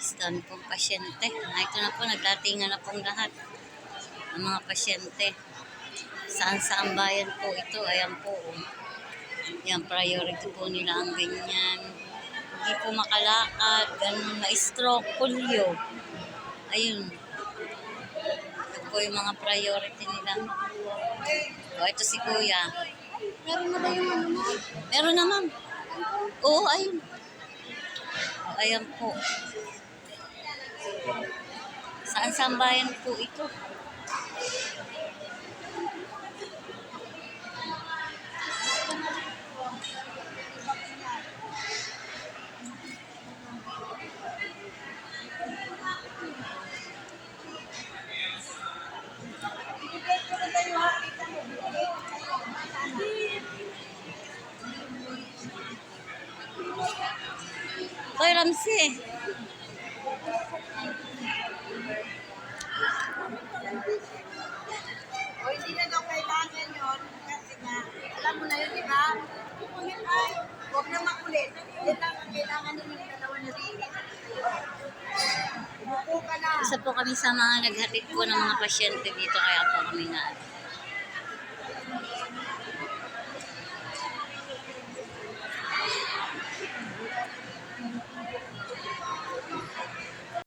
Guys, dami pong pasyente. Ito na po, nagdatingan na pong lahat ng mga pasyente. Saan saan bayan po ito? Ayan po. oh. Yan, priority po nila ang ganyan. Hindi po makalakad, ganun, na-stroke, polio. Ayun. Ito po yung mga priority nila. O, ito si Kuya. Meron na ba yung ano mo? Meron naman. Oo, ayun. Ayan po. Saan saan bayan po ito? Hoy, Ramsey. O, hindi na daw kasi na, alam mo na yun, di ba? Kukulit ay, huwag na makulit. Hindi lang ang kailangan dalawa na rin. Buko ka. Isa po kami sa mga naghatid po ng mga pasyente dito kaya po kami na.